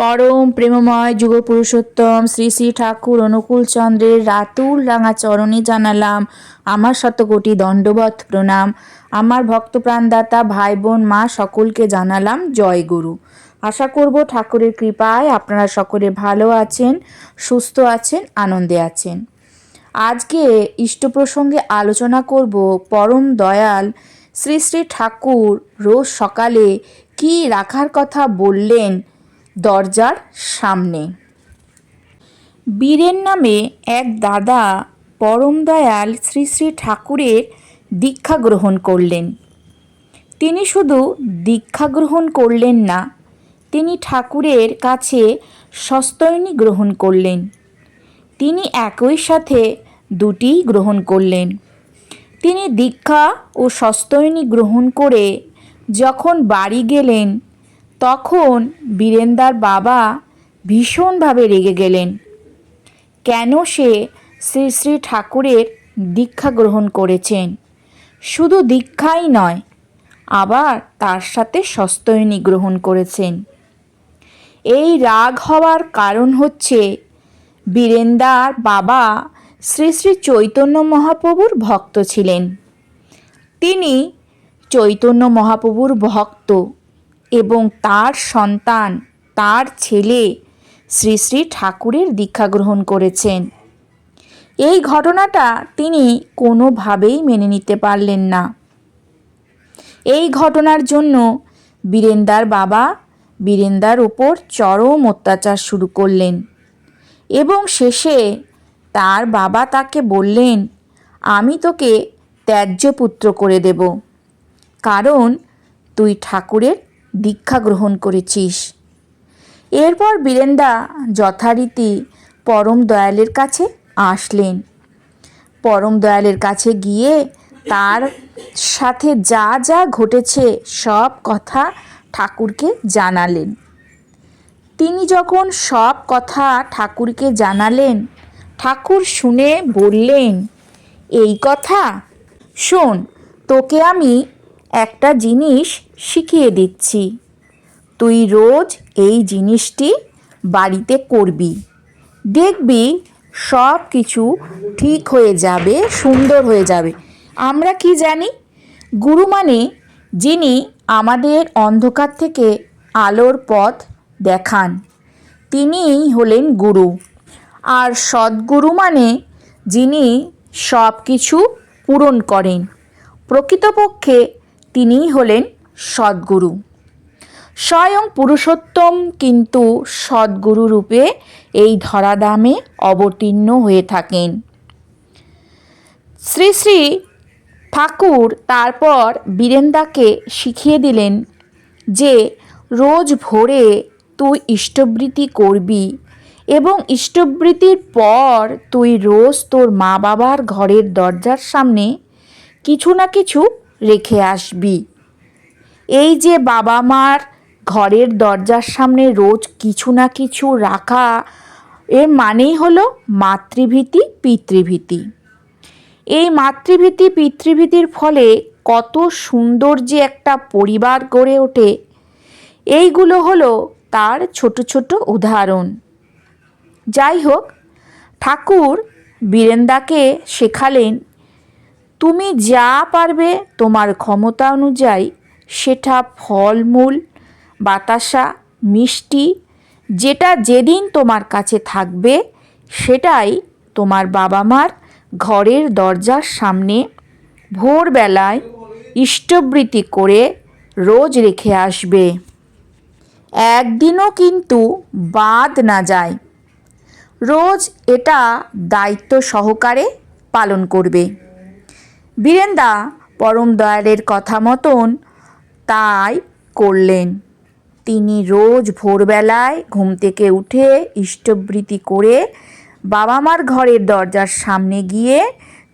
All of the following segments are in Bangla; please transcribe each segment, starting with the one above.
পরম প্রেমময় যুগ পুরুষোত্তম শ্রী শ্রী ঠাকুর অনুকূল চন্দ্রের রাতুল রাঙা চরণে জানালাম আমার শতকোটি দণ্ডবত প্রণাম। আমার ভক্ত প্রাণদাতা ভাই বোন মা সকলকে জানালাম জয় গুরু। আশা করব ঠাকুরের কৃপায় আপনারা সকলে ভালো আছেন, সুস্থ আছেন, আনন্দে আছেন। আজকে ইষ্ট প্রসঙ্গে আলোচনা করব পরম দয়াল শ্রী শ্রী ঠাকুর রোজ সকালে কি রাখার কথা বললেন দরজার সামনে। বীরের নামে এক দাদা পরম দয়াল শ্রী শ্রী ঠাকুরের দীক্ষা গ্রহণ করলেন। তিনি শুধু দীক্ষা গ্রহণ করলেন না, তিনি ঠাকুরের কাছে সস্তয়নী গ্রহণ করলেন। তিনি একই সাথে দুটি গ্রহণ করলেন। তিনি দীক্ষা ও সস্তয়নী গ্রহণ করে যখন বাড়ি গেলেন তখন বীরেন্দার বাবা ভীষণভাবে রেগে গেলেন। কেন সে শ্রী শ্রী ঠাকুরের দীক্ষা গ্রহণ করেছেন? শুধু দীক্ষাই নয়, আবার তার সাথে সস্তয়নী গ্রহণ করেছেন। এই রাগ হওয়ার কারণ হচ্ছে বীরেন্দার বাবা শ্রী শ্রী চৈতন্য মহাপ্রভুর ভক্ত ছিলেন। তিনি চৈতন্য মহাপ্রভুর ভক্ত। এবং তার সন্তান, তার ছেলে শ্রী শ্রী ঠাকুরের দীক্ষা গ্রহণ করেছেন। এই ঘটনাটা তিনি কোনোভাবেই মেনে নিতে পারলেন না। এই ঘটনার জন্য বীরেন্দার বাবা বীরেন্দার ওপর চরম অত্যাচার শুরু করলেন এবং শেষে তার বাবা তাকে বললেন, আমি তোকে ত্যায্য পুত্র করে দেব, কারণ তুই ঠাকুরের দীক্ষা গ্রহণ করেছিস। এরপর বীরেন্দা যথারীতি পরম দয়ালের কাছে আসলেন। পরম দয়ালের কাছে গিয়ে তার সাথে যা যা ঘটেছে সব কথা ঠাকুরকে জানালেন। তিনি যখন সব কথা ঠাকুরকে জানালেন, ঠাকুর শুনে বললেন, এই কথা শোন, তোকে আমি একটা জিনিস শিখিয়ে দিচ্ছি। তুই রোজ এই জিনিসটি বাড়িতে করবি। দেখবি সব কিছু ঠিক হয়ে যাবে, সুন্দর হয়ে যাবে। আমরা কি জানি? গুরু মানে যিনি আমাদের অন্ধকার থেকে আলোর পথ দেখান। তিনিই হলেন গুরু। আর সদ্গুরু মানে যিনি সব কিছু পূরণ করেন। প্রকৃতপক্ষে তিনিই হলেন সদ্গুরু। স্বয়ং পুরুষোত্তম কিন্তু সদ্গুরু রূপে এই ধরাধামে অবতীর্ণ হয়ে থাকেন। শ্রী শ্রী ঠাকুর তারপর বীরেন্দাকে শিখিয়ে দিলেন যে, রোজ ভোরে তুই ইষ্টবৃত্তি করবি এবং ইষ্টবৃত্তির পর তুই রোজ তোর মা বাবার ঘরের দরজার সামনে কিছু না কিছু রেখে আসবি। এই যে বাবা মার ঘরের দরজার সামনে রোজ কিছু না কিছু রাখা, এর মানেই হলো মাতৃভীতি, পিতৃভীতি। এই মাতৃভীতি, পিতৃভীতির ফলে কত সুন্দর যে একটা পরিবার গড়ে ওঠে, এইগুলো হলো তার ছোট ছোট উদাহরণ। যাই হোক, ঠাকুর বীরেন্দাকে শেখালেন তুমি যা পারবে তোমার ক্ষমতা অনুযায়ী, সেটা ফলমূল, বাতাসা, মিষ্টি, যেটা যেদিন তোমার কাছে থাকবে, সেটাই তোমার বাবা মার ঘরের দরজার সামনে ভোরবেলায় ইষ্টবৃত্তি করে রোজ রেখে আসবে। একদিনও কিন্তু বাদ না যায়। রোজ এটা দায়িত্ব সহকারে পালন করবে। বীরেন্দা পরম দয়ালের কথা মতন তাই করলেন। তিনি রোজ ভোরবেলায় ঘুম থেকে উঠে ইষ্টবৃত্তি করে বাবা মার ঘরের দরজার সামনে গিয়ে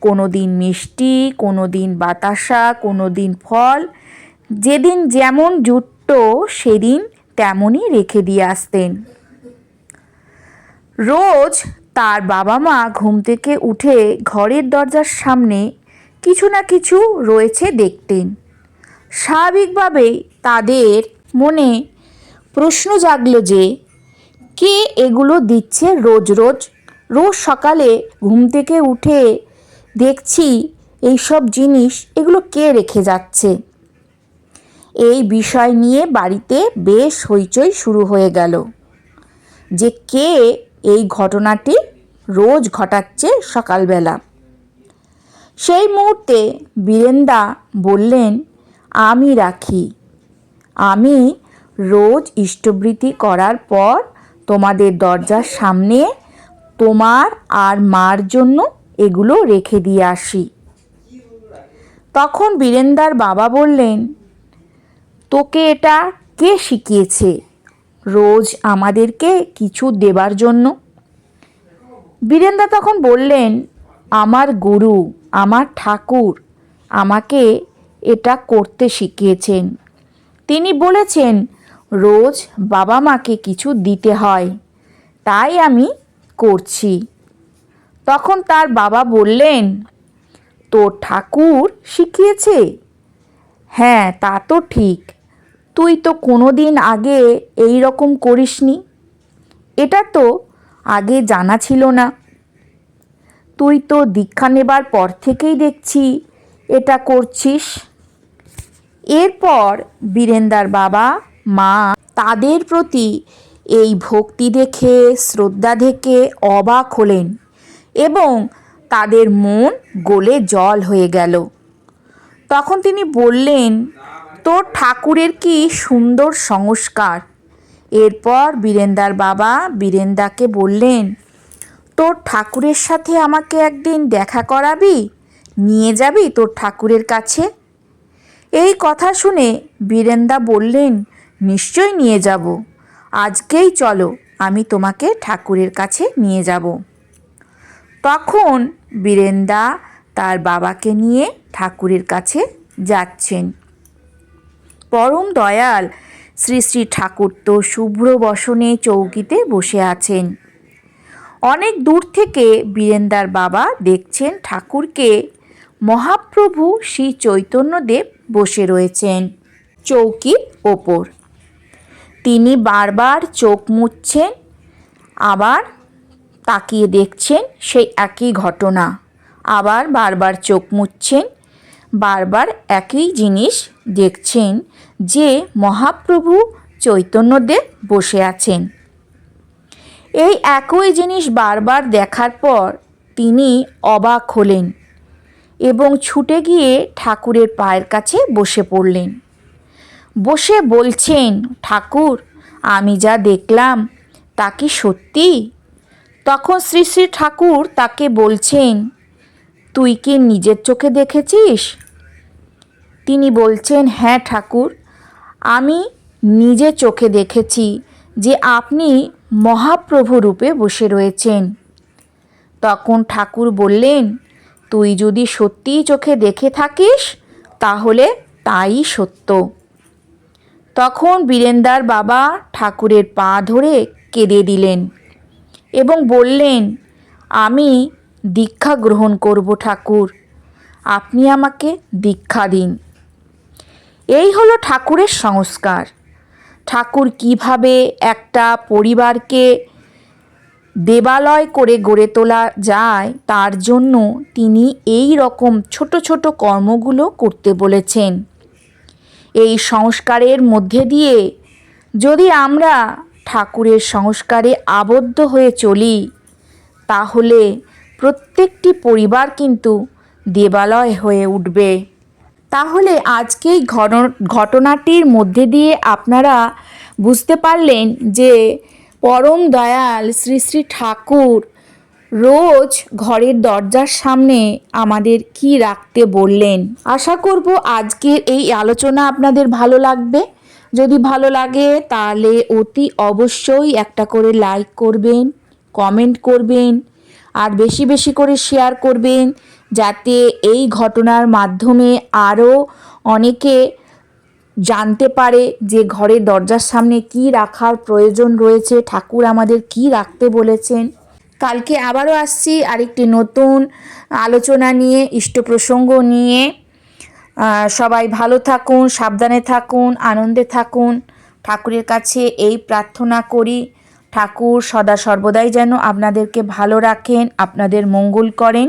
কোনো দিন মিষ্টি কোনো দিন বাতাসা কোনো দিন ফল, যেদিন যেমন জুটত সেদিন তেমনই রেখে দিয়ে আসতেন। রোজ তার বাবা মা ঘুম থেকে উঠে ঘরের দরজার সামনে কিছু না কিছু রয়েছে দেখতেন স্বাভাবিকভাবেই তাদের মনে প্রশ্ন জাগলো যে, কে এগুলো দিচ্ছে রোজ রোজ? রোজ সকালে ঘুম থেকে উঠে দেখছি এইসব জিনিস, এগুলো কে রেখে যাচ্ছে? এই বিষয় নিয়ে বাড়িতে বেশ হইচই শুরু হয়ে গেল যে কে এই ঘটনাটি রোজ ঘটাচ্ছে সকালবেলা। সেই মুহূর্তে বীরেন্দা বললেন, আমি রাখি। আমি রোজ ইষ্টবৃত্তি করার পর তোমাদের দরজার সামনে তোমার আর মার জন্য এগুলো রেখে দিয়ে আসি। তখন বীরেন্দার বাবা বললেন, তোকে এটা কে শিখিয়েছে? রোজ আমাদেরকে কিছু দেবার জন্য? বীরেন্দা তখন বললেন আমার গুরু, আমার ঠাকুর আমাকে এটা করতে শিখিয়েছেন। তিনি বলেছেন, রোজ বাবা মাকে কিছু দিতে হয়, তাই আমি করছি। তখন তার বাবা বললেন, তোর ঠাকুর শিখিয়েছে? হ্যাঁ তা তো ঠিক। তুই তো কোনো দিন আগে এই রকম করিসনি। এটা তো আগে জানা ছিল না। তুই তো দীক্ষা নেবার পর থেকেই দেখছি এটা করছিস। এরপর বীরেন্দার বাবা, মা তাদের প্রতি এই ভক্তি দেখে, শ্রদ্ধা দেখে অবাক হলেন এবং তাদের মন গোলে জল হয়ে গেল। তখন তিনি বললেন, তোর ঠাকুরের কি সুন্দর সংস্কার? এরপর বীরেন্দার বাবা বীরেন্দাকে বললেন তোর ঠাকুরের সাথে আমাকে একদিন দেখা করাবি? নিয়ে যাবি তোর ঠাকুরের কাছে? এই কথা শুনে বীরেন্দা বললেন, নিশ্চয় নিয়ে যাব। আজকেই চলো, আমি তোমাকে ঠাকুরের কাছে নিয়ে যাব। তখন বীরেন্দা তার বাবাকে নিয়ে ঠাকুরের কাছে যাচ্ছেন। পরম দয়াল শ্রী শ্রী ঠাকুর তো শুভ্র বসনে চৌকিতে বসে আছেন। অনেক দূর থেকে বীরেন্দার বাবা দেখছেন ঠাকুরকে। মহাপ্রভু শ্রী চৈতন্যদেব বসে রয়েছেন চৌকির ওপর। তিনি বারবার চোখ মুছছেন, আবার তাকিয়ে দেখছেন সেই একই ঘটনা। আবার বারবার চোখ মুছছেন, বারবার একই জিনিস দেখছেন যে মহাপ্রভু চৈতন্যদেব বসে আছেন। এই একই জিনিস বারবার দেখার পর তিনি অবাক হলেন এবং ছুটে গিয়ে ঠাকুরের পায়ের কাছে বসে পড়লেন। বসে বলছেন, ঠাকুর, আমি যা দেখলাম, তা কি সত্যি? তখন শ্রী শ্রী ঠাকুর তাকে বলছেন, তুই কি নিজের চোখে দেখেছিস? তিনি বলছেন হ্যাঁ ঠাকুর, আমি নিজে চোখে দেখেছি যে আপনি মহাপ্রভু রূপে বসে রয়েছেন। তখন ঠাকুর বললেন, তুই যদি সত্যিই চোখে দেখে থাকিস, তাহলে তাই সত্য। তখন বীরেন্দার বাবা ঠাকুরের পা ধরে কেঁদে দিলেন এবং বললেন, আমি দীক্ষা গ্রহণ করব ঠাকুর, আপনি আমাকে দীক্ষা দিন। এই হলো ঠাকুরের সংস্কার। ঠাকুর কীভাবে একটা পরিবারকে দেবালয় করে গড়ে তোলা যায়, তার জন্য তিনি এই রকম ছোট ছোট কর্মগুলো করতে বলেছেন। এই সংস্কারের মধ্যে দিয়ে যদি আমরা ঠাকুরের সংস্কারে আবদ্ধ হয়ে চলি, তাহলে প্রত্যেকটি পরিবার কিন্তু দেবালয় হয়ে উঠবে। তাহলে আজকেই ঘটনাটির মধ্যে দিয়ে আপনারা বুঝতে পারলেন যে পরম দয়াল শ্রী শ্রী ঠাকুর রোজ ঘরের দরজার সামনে আমাদের কি রাখতে বললেন। আশা করব আজকের এই আলোচনা আপনাদের ভালো লাগবে। যদি ভালো লাগে তাহলে অতি অবশ্যই একটা করে লাইক করবেন, কমেন্ট করবেন, আর বেশি বেশি করে শেয়ার করবেন। যাতে এই ঘটনার মাধ্যমে আরও অনেকে জানতে পারে যে ঘরের দরজার সামনে কি রাখার প্রয়োজন রয়েছে, ঠাকুর আমাদের কি রাখতে বলেছেন। কালকে আবারও আসছি আরেকটি নতুন আলোচনা নিয়ে ইষ্ট প্রসঙ্গ নিয়ে সবাই ভালো থাকুন, সাবধানে থাকুন, আনন্দে থাকুন। ঠাকুরের কাছে এই প্রার্থনা করি, ঠাকুর সদা সর্বদাই যেন আপনাদেরকে ভালো রাখেন, আপনাদের মঙ্গল করেন।